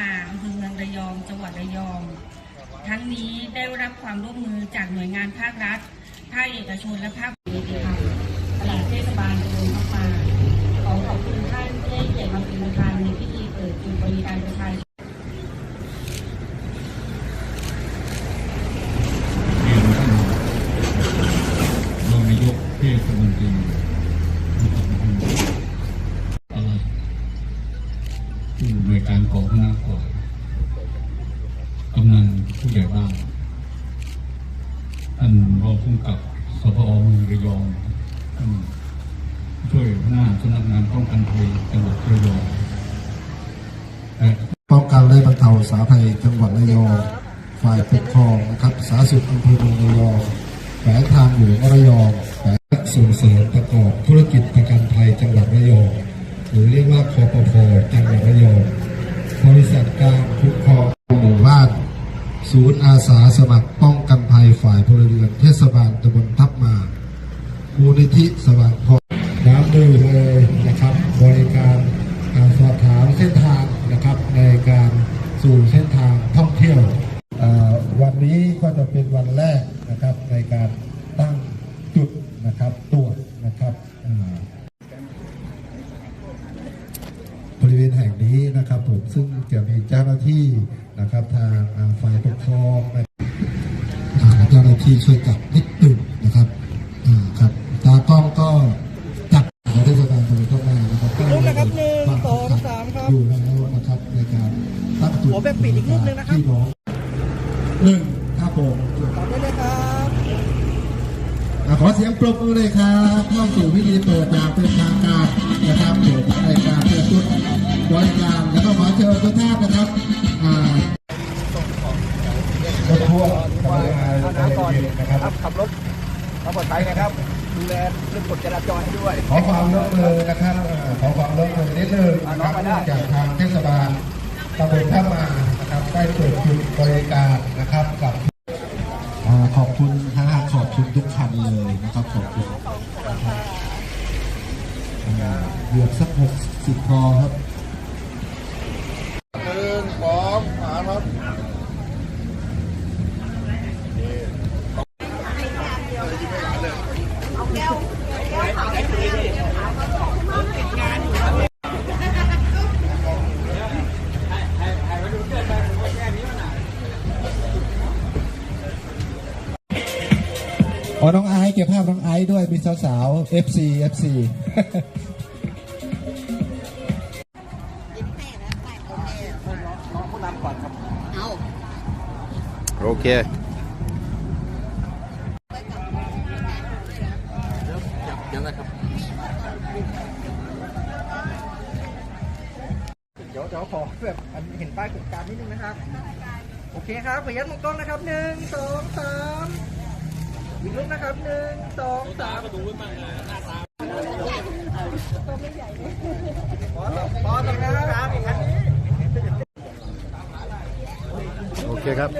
อำเภอเมืองระยอง จังหวัดระยอง ทั้งนี้ได้รับความร่วมมือจากหน่วยงานภาครัฐ ภาคเอกชนและภาคเอกชนตลาดเทศบาลตำบลพักมางอขอบคุณท่านที่ให้เกียรติมาเป็นประธานในพิธีเปิดจุดบริการประชาชน เรียนท่านรองนายกเทศมนตรีนะครับอะไร ผู้อำนวยการกองคณะก่อนกำนันผู้ใหญ่บ้านท่านรองผู้กับสพอเมืองระยองท่านช่วยหัวหน้าสำนักงานป้องกันภัยจังหวัดระยองป้องกันและบรรเทาสาภัยจังหวัดระยอง ฝ่ายปกครองนะครับสาธารณสุขอำเภอเมืองระยองแฝงทางหลวงระยองแฝงส่งเสริมประกอบธุรกิจประกันภัยจังหวัดระยอง หรือเรียกว่าคอปพจังหวัดระยองบริษัทการคุ้มครองหมู่บ้าน ศูนย์อาสาสมัครป้องกันภัยฝ่ายพลเรือนเทศบาลตำบลทับมามูลนิธิสว่างพรน้ำดื่มเลยนะครับ บริการอ่าสอบถามเส้นทางนะครับในการสู่เส้นทางท่องเที่ยว วันนี้ก็จะเป็นวันแรกนะครับในการตั้งจุดนะครับตรวจนะครับอ่าบริเวณ แห่งนี้นะครับผมซึ่งจะมีเจ้าหน้าที่นะครับทางอ่าฝ่ายปกครองนะครับอ่าเจ้าหน้าที่ช่วยจับนิดหนึ่งนะครับอ่าครับตากล้องก็จับในเทศบาลตำบลต้นนานะครับก็รูปนะครับหนึ่งวาสองสามครับอยู่แล้วนะครับในการตั้งจุดหัวแบบปิดอีกรูปหนึ่งนะครับที่น้องหนึ่งครับผมตอบได้เลยครับอ่าขอเสียงปรบมือเลยครับเข้าสู่พิธีเปิดอย่างเป็นทางการ บริการแล้วก็ขอเชิญทุกท่านนะครับอ่ารถทัวร์ทำงานใจเย็นๆนะครับขับรถมาปลอดภัยนะครับดูแลเรื่องกฎจราจรให้ด้วย ขอความร่วมมือนะครับขอความร่วมมือนิดนึงนะครับเนื่องจากทางเทศบาลตำบลท่ามานะครับได้เปิดจุดบริการนะครับกับขอบคุณฮะขอบคุณทุกคันเลยนะครับขอบคุณเหลือสักหกสิบพอครับ อ๋อ น้องไอซ์เก็บภาพน้องไอซ์ด้วย มีสาวๆ FC FC โอเค เดี๋ยวเดี๋ยวขอแบบอันเห็นป้ายกฎการนิดนึงนะครับ โอเคครับขออนุญาตมองกล้องนะครับหนึ่งสองสาม ลุกนะครับหนึ่งสองสามประตูมันหน้าตาตัวไม่ใหญ่พอพอตรงนั้นครับอีกครั้งนี้โอเคครับ